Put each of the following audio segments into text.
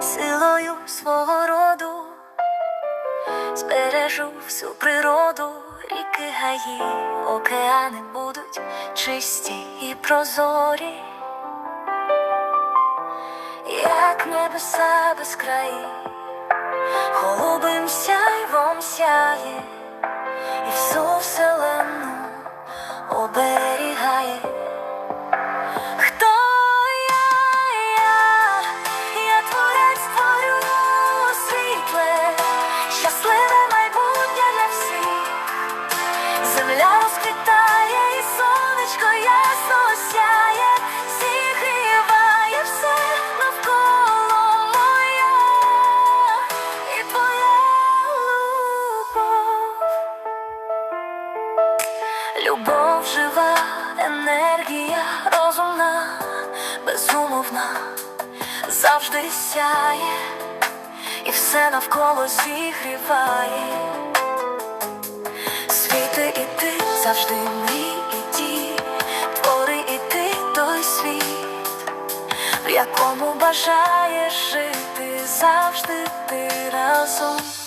силою свого роду, збережу всю природу, ріки гаї, океани будуть чисті і прозорі, як небеса без краї, голубим сяйвом сяє, і всю вселенну оберігає. Любов жива, енергія розумна, безумовна, завжди сяє і все навколо зігріває. Світи і ти завжди мрій і дій, твори і ти той світ, в якому бажаєш жити завжди ти разом.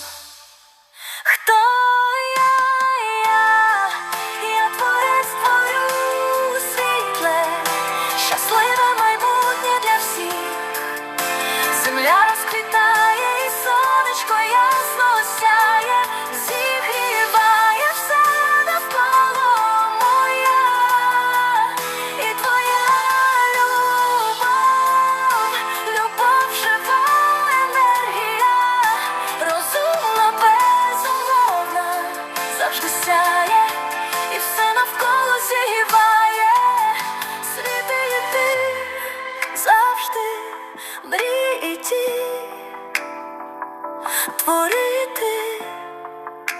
Творити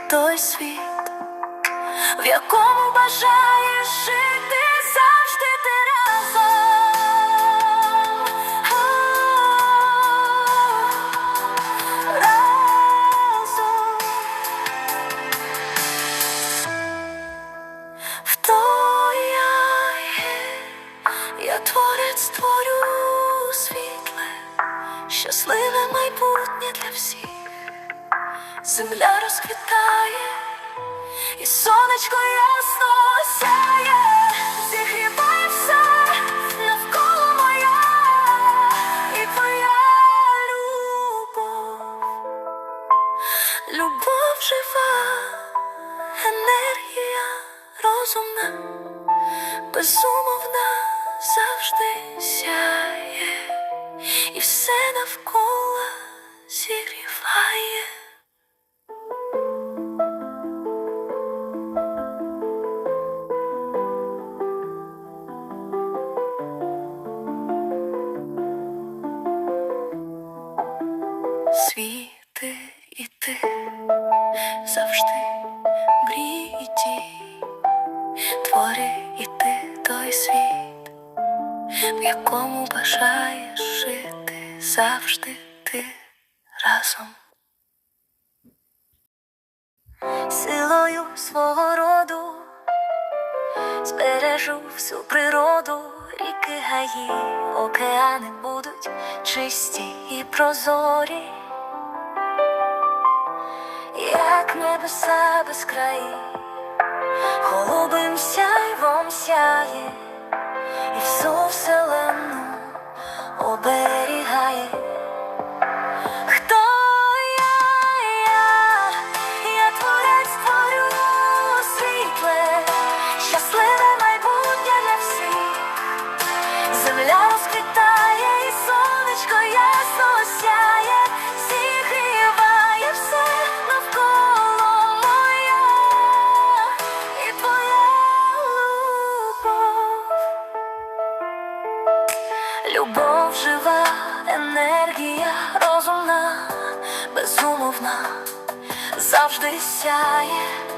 той світ, в якому бажаєш жити завжди ти разом. Разом. Я творець творю світле, щасливе майбутнє для всіх. Земля розквітає, і сонечко ясно сяє, зігріває навколо моя і твоя любов. Любов жива, енергія розумна, безумовна завжди сяє, і все навколо Світи і ти завжди мрій твори і ти той світ, в якому бажаєш жити завжди ти разом. Силою свого роду збережу всю природу, ріки гаї, океани будуть чисті і прозорі, як небеса без краї, голубим сяйвом сяє, і всю вселенну оберігає. Хто я, Любов жива, енергія розумна, безумовна, завжди сяє.